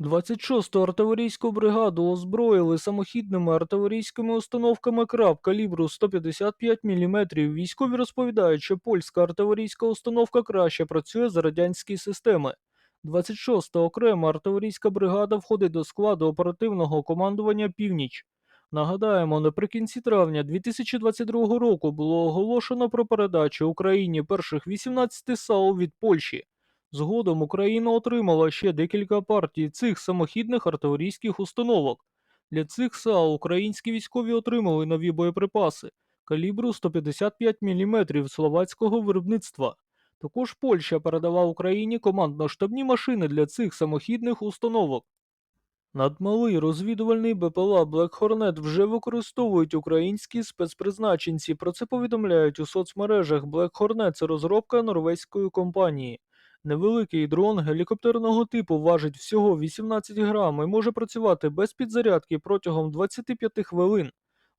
26-ту артилерійську бригаду озброїли самохідними артилерійськими установками краб калібру 155 мм. Військові розповідають, що польська артилерійська установка краще працює за радянські системи. 26-та окрема артилерійська бригада входить до складу оперативного командування Північ. Нагадаємо, наприкінці травня 2022 року було оголошено про передачу Україні перших 18 САУ від Польщі. Згодом Україна отримала ще декілька партій цих самохідних артилерійських установок. Для цих САУ українські військові отримали нові боєприпаси калібру 155 мм словацького виробництва. Також Польща передала Україні командно-штабні машини для цих самохідних установок. Надмалий розвідувальний БПЛА Black Hornet вже використовують українські спецпризначенці. Про це повідомляють у соцмережах. Black Hornet – це розробка норвезької компанії. Невеликий дрон гелікоптерного типу важить всього 18 грам і може працювати без підзарядки протягом 25 хвилин.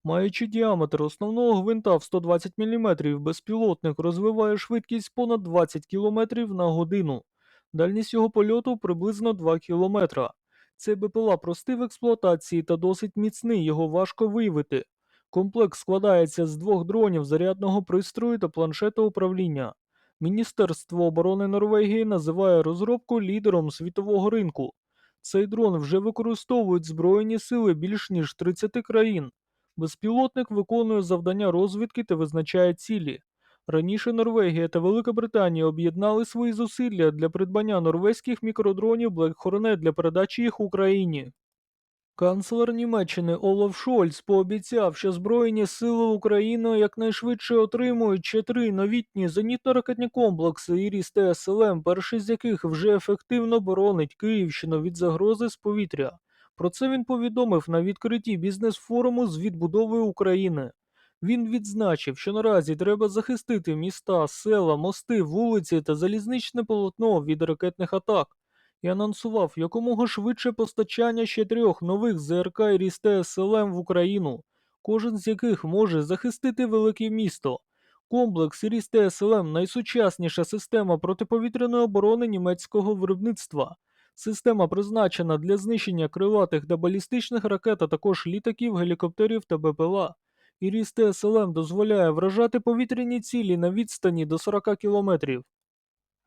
Маючи діаметр основного гвинта в 120 мм, безпілотник розвиває швидкість понад 20 км на годину. Дальність його польоту приблизно 2 км. Цей БПЛА простий в експлуатації та досить міцний, його важко виявити. Комплекс складається з двох дронів, зарядного пристрою та планшета управління. Міністерство оборони Норвегії називає розробку лідером світового ринку. Цей дрон вже використовують Збройні сили більш ніж 30 країн. Безпілотник виконує завдання розвідки та визначає цілі. Раніше Норвегія та Велика Британія об'єднали свої зусилля для придбання норвезьких мікродронів Black Hornet для передачі їх Україні. Канцлер Німеччини Олаф Шольц пообіцяв, що Збройні сили України якнайшвидше отримують ще три новітні зенітно-ракетні комплекси Іріс та СЛМ, перший з яких вже ефективно боронить Київщину від загрози з повітря. Про це він повідомив на відкритті бізнес-форуму з відбудови України. Він відзначив, що наразі треба захистити міста, села, мости, вулиці та залізничне полотно від ракетних атак і анонсував якомога швидше постачання ще трьох нових ЗРК і Рісте СЛМ в Україну, кожен з яких може захистити велике місто. Комплекс Рісте СЛМ найсучасніша система протиповітряної оборони німецького виробництва. Система призначена для знищення крилатих та балістичних ракет, а також літаків, гелікоптерів та БПЛА. Іріс ТСЛМ дозволяє вражати повітряні цілі на відстані до 40 кілометрів.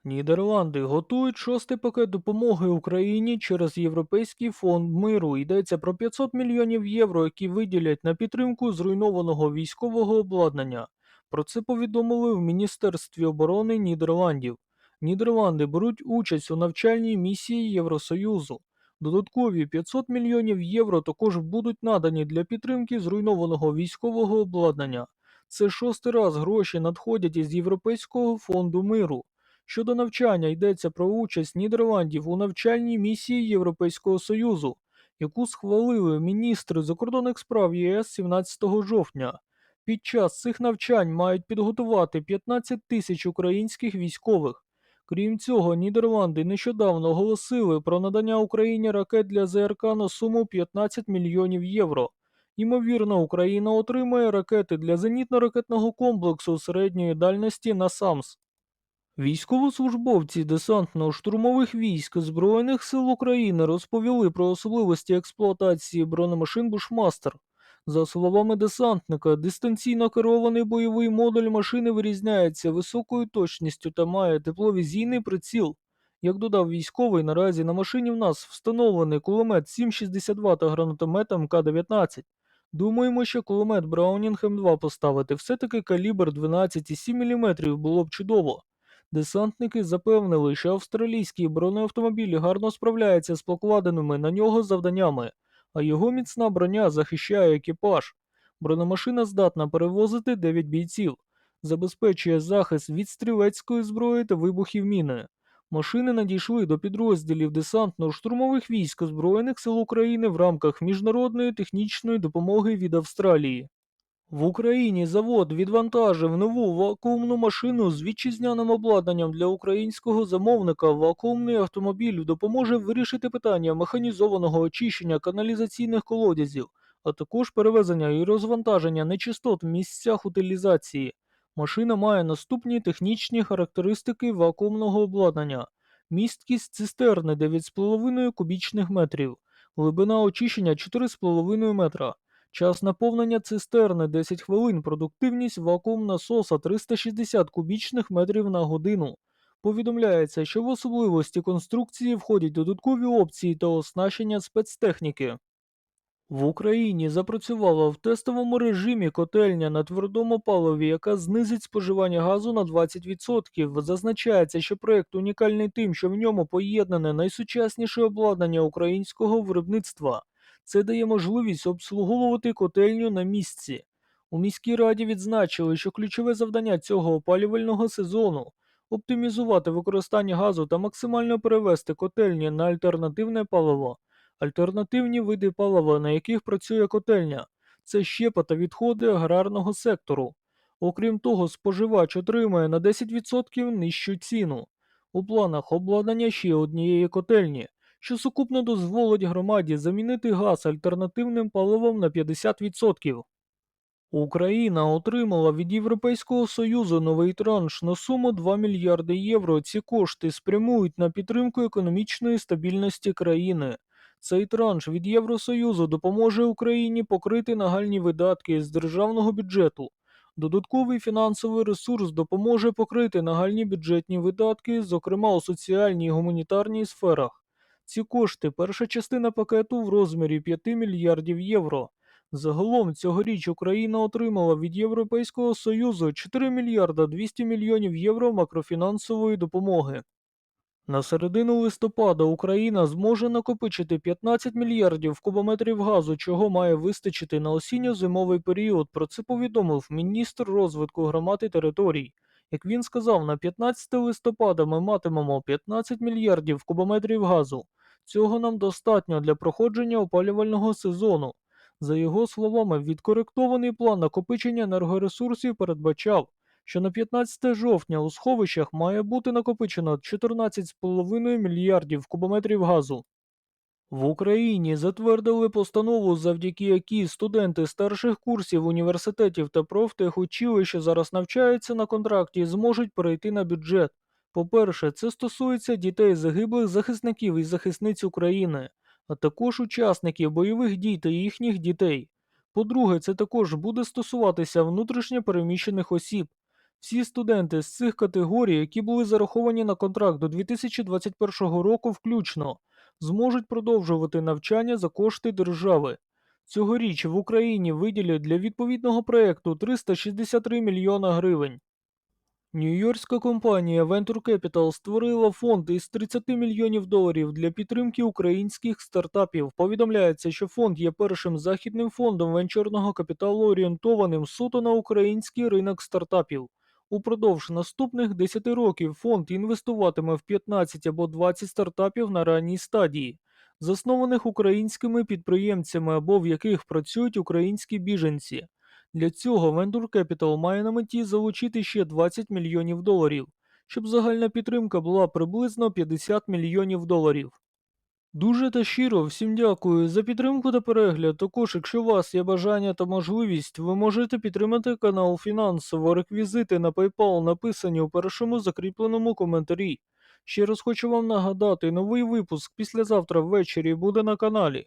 Нідерланди готують шостий пакет допомоги Україні через Європейський фонд миру. Йдеться про 500 мільйонів євро, які виділять на підтримку зруйнованого військового обладнання. Про це повідомили в Міністерстві оборони Нідерландів. Нідерланди беруть участь у навчальній місії Євросоюзу. Додаткові 500 мільйонів євро також будуть надані для підтримки зруйнованого військового обладнання. Це шостий раз гроші надходять із Європейського фонду миру. Щодо навчання йдеться про участь Нідерландів у навчальній місії Європейського Союзу, яку схвалили міністри закордонних справ ЄС 17 жовтня. Під час цих навчань мають підготувати 15 тисяч українських військових. Крім цього, Нідерланди нещодавно оголосили про надання Україні ракет для ЗРК на суму 15 мільйонів євро. Ймовірно, Україна отримає ракети для зенітно-ракетного комплексу середньої дальності на САМС. Військовослужбовці десантно-штурмових військ Збройних сил України розповіли про особливості експлуатації бронемашин Бушмастер. За словами десантника, дистанційно керований бойовий модуль машини вирізняється високою точністю та має тепловізійний приціл. Як додав військовий, наразі на машині в нас встановлений кулемет 7,62 та гранатомет МК-19. Думаємо, що кулемет Браунінг М2 поставити все-таки калібр 12,7 мм було б чудово. Десантники запевнили, що австралійський бронеавтомобіль гарно справляється з покладеними на нього завданнями, а його міцна броня захищає екіпаж. Бронемашина здатна перевозити 9 бійців, забезпечує захист від стрілецької зброї та вибухів міни. Машини надійшли до підрозділів десантно-штурмових військ Збройних сил України в рамках міжнародної технічної допомоги від Австралії. В Україні завод відвантажив нову вакуумну машину з вітчизняним обладнанням для українського замовника. Вакуумний автомобіль допоможе вирішити питання механізованого очищення каналізаційних колодязів, а також перевезення і розвантаження нечистот в місцях утилізації. Машина має наступні технічні характеристики вакуумного обладнання: місткість цистерни 9,5 кубічних метрів, глибина очищення 4,5 метра. Час наповнення цистерни 10 хвилин, продуктивність вакуум насоса 360 кубічних метрів на годину. Повідомляється, що в особливості конструкції входять додаткові опції та оснащення спецтехніки. В Україні запрацювала в тестовому режимі котельня на твердому паливі, яка знизить споживання газу на 20%. Зазначається, що проект унікальний тим, що в ньому поєднане найсучасніше обладнання українського виробництва. Це дає можливість обслуговувати котельню на місці. У міській раді відзначили, що ключове завдання цього опалювального сезону оптимізувати використання газу та максимально перевести котельні на альтернативне паливо. Альтернативні види палива, на яких працює котельня, це щепа та відходи аграрного сектору. Окрім того, споживач отримає на 10% нижчу ціну. У планах обладнання ще однієї котельні, що сукупно дозволить громаді замінити газ альтернативним паливом на 50%. Україна отримала від Європейського Союзу новий транш на суму 2 мільярди євро. Ці кошти спрямують на підтримку економічної стабільності країни. Цей транш від Євросоюзу допоможе Україні покрити нагальні видатки з державного бюджету. Додатковий фінансовий ресурс допоможе покрити нагальні бюджетні видатки, зокрема у соціальній і гуманітарній сферах. Ці кошти перша частина пакету в розмірі 5 мільярдів євро. Загалом цьогоріч Україна отримала від Європейського Союзу 4 мільярда 200 мільйонів євро макрофінансової допомоги. На середину листопада Україна зможе накопичити 15 мільярдів кубометрів газу, чого має вистачити на осінньо-зимовий період. Про це повідомив міністр розвитку громад і територій. Як він сказав, на 15 листопада ми матимемо 15 мільярдів кубометрів газу. Цього нам достатньо для проходження опалювального сезону. За його словами, відкоректований план накопичення енергоресурсів передбачав, що на 15 жовтня у сховищах має бути накопичено 14,5 мільярдів кубометрів газу. В Україні затвердили постанову, завдяки якій студенти старших курсів університетів та профтехучилищ, що зараз навчаються на контракті, зможуть перейти на бюджет. По-перше, це стосується дітей загиблих захисників і захисниць України, а також учасників бойових дій та їхніх дітей. По-друге, це також буде стосуватися внутрішньо переміщених осіб. Всі студенти з цих категорій, які були зараховані на контракт до 2021 року включно, зможуть продовжувати навчання за кошти держави. Цьогоріч в Україні виділять для відповідного проєкту 363 мільйона гривень. Нью-Йоркська компанія Venture Capital створила фонд із 30 мільйонів доларів для підтримки українських стартапів. Повідомляється, що фонд є першим західним фондом венчурного капіталу, орієнтованим суто на український ринок стартапів. Упродовж наступних 10 років фонд інвестуватиме в 15 або 20 стартапів на ранній стадії, заснованих українськими підприємцями або в яких працюють українські біженці. Для цього Venture Capital має на меті залучити ще 20 мільйонів доларів, щоб загальна підтримка була приблизно 50 мільйонів доларів. Дуже та щиро всім дякую за підтримку та перегляд. Також, якщо у вас є бажання та можливість, ви можете підтримати канал фінансово. Реквізити на PayPal написані у першому закріпленому коментарі. Ще раз хочу вам нагадати, новий випуск післязавтра ввечері буде на каналі.